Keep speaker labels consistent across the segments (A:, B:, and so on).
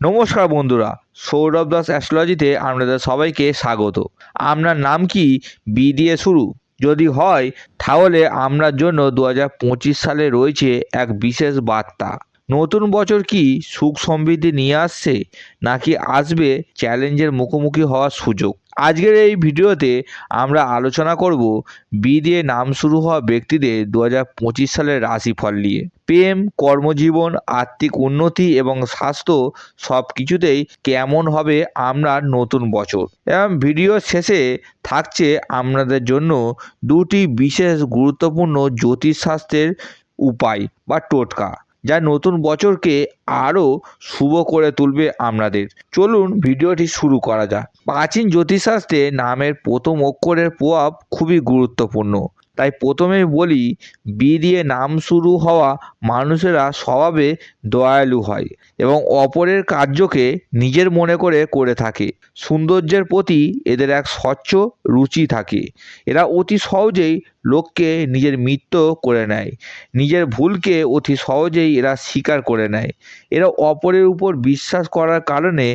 A: নমস্কার বন্ধুরা, সৌরভ দাস অ্যাস্ট্রোলজিতে আপনাদের সবাইকে স্বাগত। আপনার নাম কি? বি দিয়ে শুরু। যদি হয়, তাহলে আপনার জন্য দু হাজার পঁচিশ সালে রয়েছে এক বিশেষ বার্তা। নতুন বছর কি সুখ সমৃদ্ধি নিয়ে আসছে, নাকি আসবে চ্যালেঞ্জের মুখোমুখি হওয়ার সুযোগ? আজকের এই ভিডিওতে আমরা আলোচনা করব বি দিয়ে নাম শুরু হওয়া ব্যক্তিদের দু হাজার পঁচিশ সালের রাশিফল নিয়ে। প্রেম, কর্মজীবন, আর্থিক উন্নতি এবং স্বাস্থ্য সব কিছুতেই কেমন হবে আপনার নতুন বছর। এবং ভিডিওর শেষে থাকছে আপনাদের জন্য দুটি বিশেষ গুরুত্বপূর্ণ জ্যোতিষশাস্ত্রের উপায় বা টোটকা। যা নতুন বছরকে আরও শুভ করে তুলবে আপনাদের চলুন ভিডিওটি শুরু করা যাক। প্রাচীন জ্যোতিষশাস্ত্রে নামের প্রথম অক্ষরের প্রভাব খুবই গুরুত্বপূর্ণ। তাই প্রথমেই বলি, বি দিয়ে নাম শুরু হওয়া মানুষেরা স্বভাবে দয়ালু হয় এবং অপরের কার্যকে নিজের মনে করে করে থাকে। সৌন্দর্যের প্রতি এদের এক স্বচ্ছ রুচি থাকে। এরা অতি সহজেই লোককে নিজের মিত্র করে নেয়। নিজের ভুলকে অতি সহজেই এরা স্বীকার করে নেয়। এরা অপরের উপর বিশ্বাস করার কারণে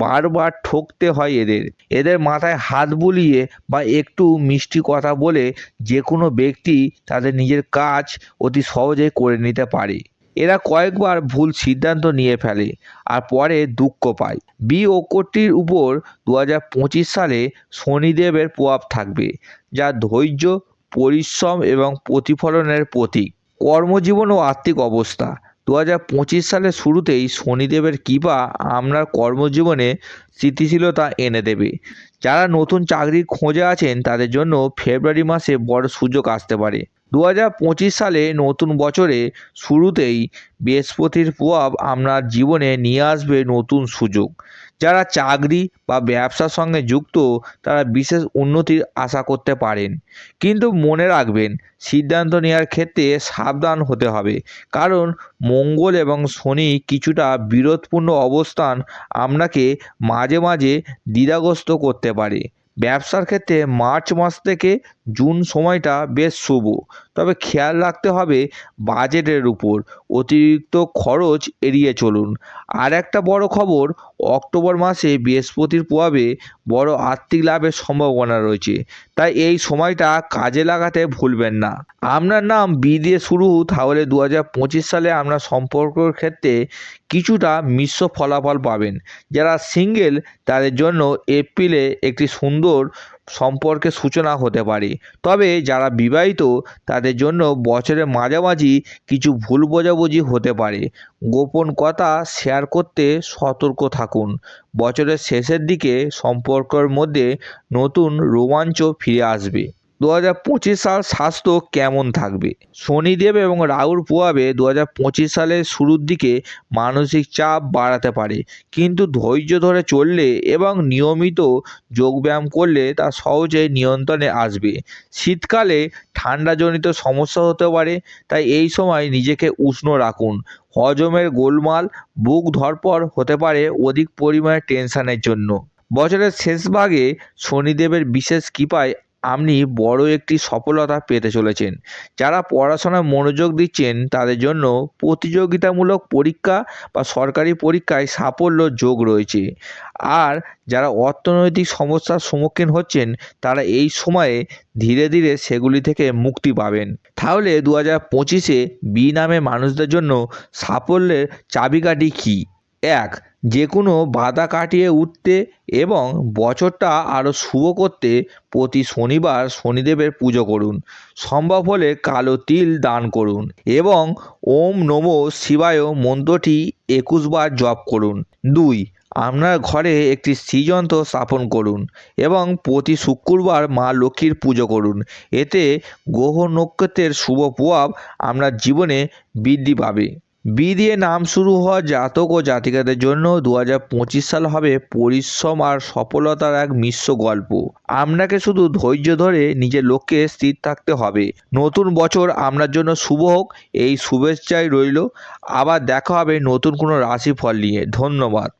A: বারবার ঠকতে হয় এদের। এদের মাথায় হাত বুলিয়ে বা একটু মিষ্টি কথা বলে যে কোনো ব্যক্তি তাদের নিজের কাজ অতি সহজে করে নিতে পারে। এরা কয়েকবার ভুল সিদ্ধান্ত নিয়ে ফেলে আর পরে দুঃখ পায়। বি অক্ষরটির উপর দু হাজার পঁচিশ সালে শনিদেবের প্রভাব থাকবে, যা ধৈর্য পরিশ্রম এবং প্রতিফলনের প্রতীক। কর্মজীবন ও আর্থিক অবস্থা। দু হাজার পঁচিশ সালের শুরুতেই শনিদেবের কৃপা আপনার কর্মজীবনে স্থিতিশীলতা এনে দেবে। যারা নতুন চাকরির খোঁজে আছেন, তাদের জন্য ফেব্রুয়ারি মাসে বড় সুযোগ আসতে পারে। দু হাজার পঁচিশ সালে নতুন বছরে শুরুতেই বৃহস্পতির প্রভাব আপনার জীবনে নিয়ে আসবে নতুন সুযোগ। যারা চাকরি বা ব্যবসার সঙ্গে যুক্ত, তারা বিশেষ উন্নতির আশা করতে পারেন। কিন্তু মনে রাখবেন, সিদ্ধান্ত নেওয়ার ক্ষেত্রে সাবধান হতে হবে। কারণ মঙ্গল এবং শনি কিছুটা বিরোধপূর্ণ অবস্থান আপনাকে মাঝে মাঝে দ্বিধাগ্রস্ত করতে পারে। ব্যবসার ক্ষেত্রে মার্চ মাস থেকে জুন সময়টা বেশ শুভ। তবে খেয়াল রাখতে হবে বাজেটের উপর। অতিরিক্ত খরচ এড়িয়ে চলুন। আর একটা বড় খবর, অক্টোবর মাসে বৃহস্পতির প্রভাবে বড় আর্থিক লাভের সম্ভাবনা রয়েছে। তাই এই সময়টা কাজে লাগাতে ভুলবেন না। আপনার নাম বি দিয়ে শুরু, তাহলে দু হাজার পঁচিশ সালে আপনার সম্পর্কের ক্ষেত্রে কিছুটা মিশ্র ফলাফল পাবেন। যারা সিঙ্গেল, তাদের জন্য এপ্রিলে একটি সুন্দর সম্পর্কের সূচনা হতে পারে। তবে যারা বিবাহিত, তাদের জন্য বছরের মাঝামাঝি কিছু ভুল বোঝাবুঝি হতে পারে। গোপন কথা শেয়ার করতে সতর্ক থাকুন। বছরের শেষের দিকে সম্পর্কের মধ্যে নতুন রোমাঞ্চ ফিরে আসবে। দু হাজার পঁচিশ সাল স্বাস্থ্য কেমন থাকবে? শনিদেব এবং রাহুর প্রভাবে দু হাজার পঁচিশ সালের শুরুর দিকে মানসিক চাপ বাড়াতে পারে। কিন্তু ধৈর্য ধরে চললে এবং নিয়মিত যোগব্যায়াম করলে তা সহজেই নিয়ন্ত্রণে আসবে। শীতকালে ঠান্ডাজনিত সমস্যা হতে পারে, তাই এই সময় নিজেকে উষ্ণ রাখুন। হজমের গোলমাল, বুক ধরপর হতে পারে অধিক পরিমাণে টেনশনের জন্য। বছরের শেষ ভাগে শনিদেবের বিশেষ কৃপায় আপনি বড় একটি সফলতা পেতে চলেছেন। যারা পড়াশোনায় মনোযোগ দিচ্ছেন, তাদের জন্য প্রতিযোগিতামূলক পরীক্ষা বা সরকারি পরীক্ষায় সাফল্য যোগ রয়েছে। আর যারা অর্থনৈতিক সমস্যার সম্মুখীন হচ্ছেন, তারা এই সময়ে ধীরে ধীরে সেগুলি থেকে মুক্তি পাবেন। তাহলে দু হাজার পঁচিশে বি নামে মানুষদের জন্য সাফল্যের চাবিকাঠি কী? এক যে কোনো বাধা কাটিয়ে উঠতে এবং বছরটা আরও শুভ করতে প্রতি শনিবার শনিদেবের পুজো করুন। সম্ভব হলে কালো তিল দান করুন এবং ওম নমো শিবায় মন্ত্রটি একুশবার জপ করুন। দুই, আপনার ঘরে একটি শ্রীযন্ত্র স্থাপন করুন এবং প্রতি শুক্রবার মা লক্ষ্মীর পুজো করুন। এতে গ্রহ নক্ষত্রের শুভ প্রভাব আপনার জীবনে বৃদ্ধি পাবে। বি দিয়ে নাম শুরু হওয়া জাতক ও জাতিকাদের জন্য দু হাজার পঁচিশ সাল হবে পরিশ্রম আর সফলতার এক মিশ্র গল্প। আপনাকে শুধু ধৈর্য ধরে নিজের লক্ষ্যে স্থির থাকতে হবে। নতুন বছর আপনার জন্য শুভ হোক, এই শুভেচ্ছাই রইল। আবার দেখা হবে নতুন কোনো রাশিফল নিয়ে। ধন্যবাদ।